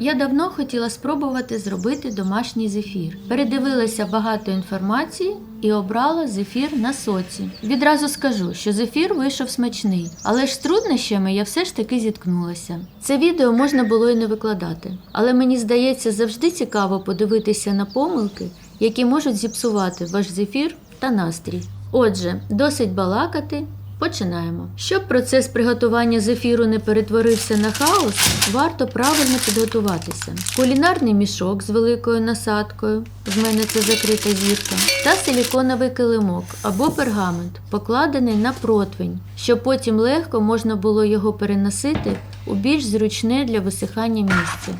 Я давно хотіла спробувати зробити домашній зефір. Передивилася багато інформації і обрала зефір на соці. Відразу скажу, що зефір вийшов смачний, але ж з труднощами я все ж таки зіткнулася. Це відео можна було і не викладати, але мені здається, завжди цікаво подивитися на помилки, які можуть зіпсувати ваш зефір та настрій. Отже, досить балакати. Починаємо. Щоб процес приготування зефіру не перетворився на хаос, варто правильно підготуватися. Кулінарний мішок з великою насадкою, в мене це закрита зірка, та силіконовий килимок або пергамент, покладений на противень, щоб потім легко можна було його переносити у більш зручне для висихання місце.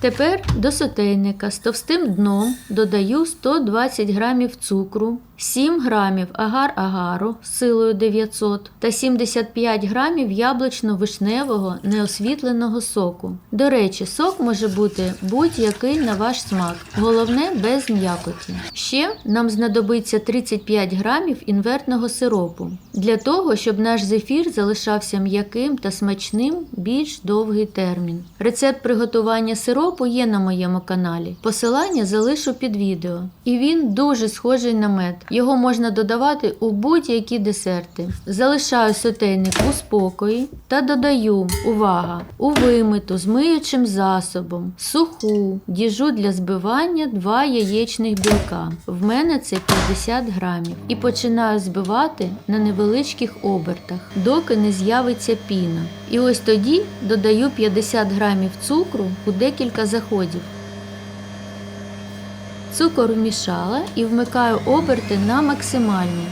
Тепер до сотейника з товстим дном додаю 120 грамів цукру, 7 грамів агар-агару з силою 900 та 75 грамів яблучно-вишневого неосвітленого соку. До речі, сок може бути будь-який на ваш смак, головне без м'якоті. Ще нам знадобиться 35 грамів інвертного сиропу для того, щоб наш зефір залишався м'яким та смачним більш довгий термін. Рецепт приготування сиропу є на моєму каналі. Посилання залишу під відео. І він дуже схожий на мед. Його можна додавати у будь-які десерти. Залишаю сотейник у спокої та додаю, увага, у вимиту з миючим засобом, суху, діжу для збивання 2 яєчних білка. В мене це 50 грамів. І починаю збивати на невеличких обертах, доки не з'явиться піна. І ось тоді додаю 50 грамів цукру у декілька заходів. Цукор вмішала і вмикаю оберти на максимальні.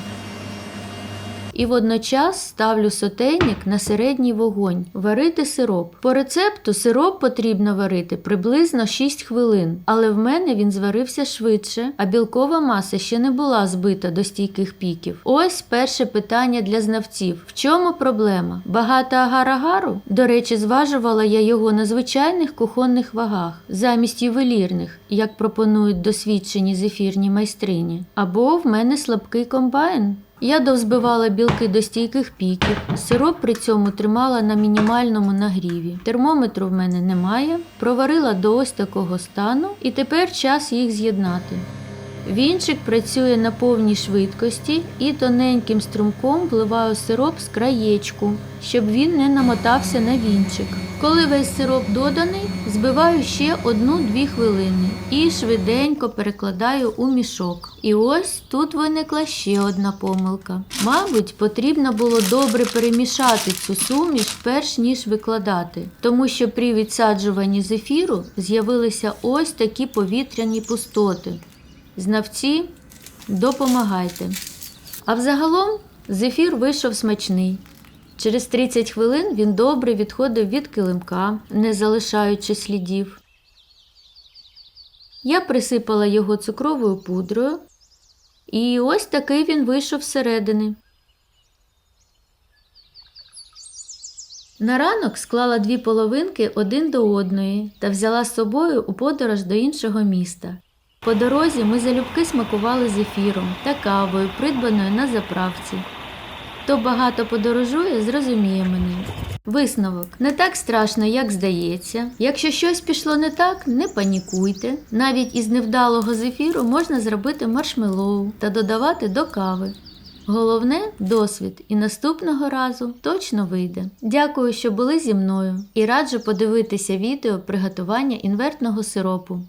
І водночас ставлю сотейник на середній вогонь, варити сироп. По рецепту сироп потрібно варити приблизно 6 хвилин, але в мене він зварився швидше, а білкова маса ще не була збита до стійких піків. Ось перше питання для знавців: в чому проблема? Багато агар-агару? До речі, зважувала я його на звичайних кухонних вагах, замість ювелірних, як пропонують досвідчені зефірні майстрині. Або в мене слабкий комбайн. Я довзбивала білки до стійких піків, сироп при цьому тримала на мінімальному нагріві. Термометру в мене немає, проварила до ось такого стану і тепер час їх з'єднати. Вінчик працює на повній швидкості і тоненьким струмком вливаю сироп з краєчку, щоб він не намотався на вінчик. Коли весь сироп доданий, збиваю ще 1-2 хвилини і швиденько перекладаю у мішок. І ось тут виникла ще одна помилка. Мабуть, потрібно було добре перемішати цю суміш, перш ніж викладати, тому що при відсаджуванні зефіру з'явилися ось такі повітряні пустоти. Знавці, допомагайте. А взагалом зефір вийшов смачний. Через 30 хвилин він добре відходив від килимка, не залишаючи слідів. Я присипала його цукровою пудрою, і ось такий він вийшов зсередини. На ранок склала дві половинки один до одної та взяла з собою у подорож до іншого міста. По дорозі ми залюбки смакували зефіром та кавою, придбаною на заправці. Хто багато подорожує, зрозуміє мене. Висновок не так страшно, як здається. Якщо щось пішло не так, не панікуйте. Навіть із невдалого зефіру можна зробити маршмеллоу та додавати до кави. Головне досвід, і наступного разу точно вийде. Дякую, що були зі мною і раджу подивитися відео приготування інвертного сиропу.